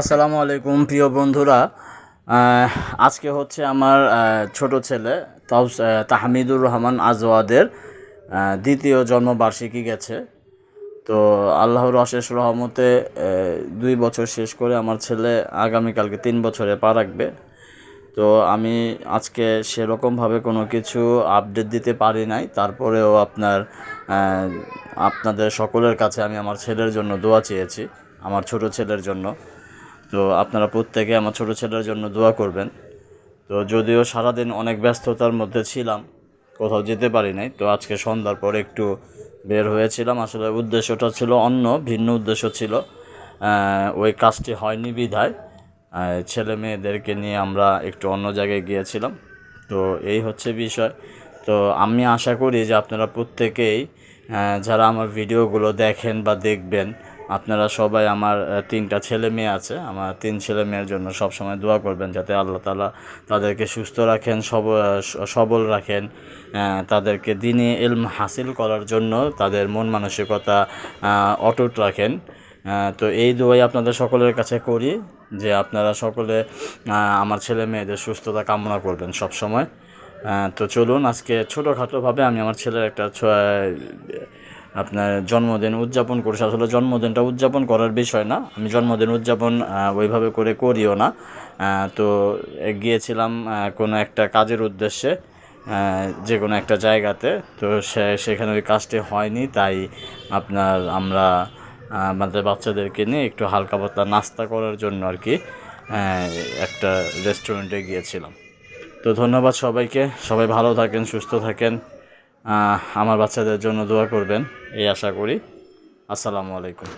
আসসালামু আলাইকুম, প্রিয় বন্ধুরা। আজকে হচ্ছে আমার ছোট ছেলে তাহমিদুর রহমান আজওয়াদের দ্বিতীয় জন্মবার্ষিকী গেছে। তো আল্লাহর অশেষ রহমতে দুই বছর শেষ করে আমার ছেলে আগামীকালকে তিন বছরে পা রাখবে। তো আমি আজকে সেরকমভাবে কোনো কিছু আপডেট দিতে পারি নাই। তারপরেও আপনার আপনাদের সকলের কাছে আমি আমার ছেলের জন্য দোয়া চেয়েছি, আমার ছোট ছেলের জন্য। তো আপনারা প্রত্যেকে আমার ছোট ছেলের জন্য দোয়া করবেন। তো যদিও সারাদিন অনেক ব্যস্ততার মধ্যে ছিলাম, কোথাও যেতে পারি নাই। তো আজকে সন্ধ্যার পর একটু বের হয়েছিলাম। আসলে উদ্দেশ্যটা ছিল অন্য, ভিন্ন উদ্দেশ্য ছিল। ওই কাজটি হয়নি বিধায়। ছেলে মেয়েদেরকে নিয়ে আমরা একটু অন্য জায়গায় গিয়েছিলাম। তো এই হচ্ছে বিষয়। তো আমি আশা করি যে আপনারা প্রত্যেকেই যারা আমার ভিডিওগুলো দেখেন বা দেখবেন আপনারা সবাই আমার তিনটা ছেলে মেয়ে আছে। আমার তিন ছেলে মেয়ের জন্য সব সময় দোয়া করবেন যাতে আল্লাহ তালা তাদেরকে সুস্থ রাখেন, সব সবল রাখেন। তাদেরকে দিনে এলম হাসিল করার জন্য তাদের মন মানসিকতা অটুট রাখেন। তো এই দোয়াই আপনাদের সকলের কাছে করি যে আপনারা সকলে আমার ছেলে মেয়েদের সুস্থতা কামনা করবেন সব সময় তো চলুন আজকে ছোটোখাটোভাবে আমি আমার ছেলের একটা আপনার জন্মদিন উদযাপন করছি। আসলে জন্মদিনটা উদযাপন করার বিষয় না। আমি জন্মদিন উদযাপন ওইভাবে করে করিও না। তো গিয়েছিলাম কোনো একটা কাজের উদ্দেশ্যে যে কোনো একটা জায়গাতে। তো সে, সেখানে ওই কাজটি হয়নি, তাই আপনার আমরা আমাদের বাচ্চাদেরকে নিয়ে একটু হালকা পাতলা নাস্তা করার জন্য আর কি একটা রেস্টুরেন্টে গিয়েছিলাম। তো ধন্যবাদ সবাইকে। সবাই ভালো থাকেন, সুস্থ থাকেন। আমার বাচ্চাদের জন্য দোয়া করবেন এই আশা করি। আসসালামু আলাইকুম।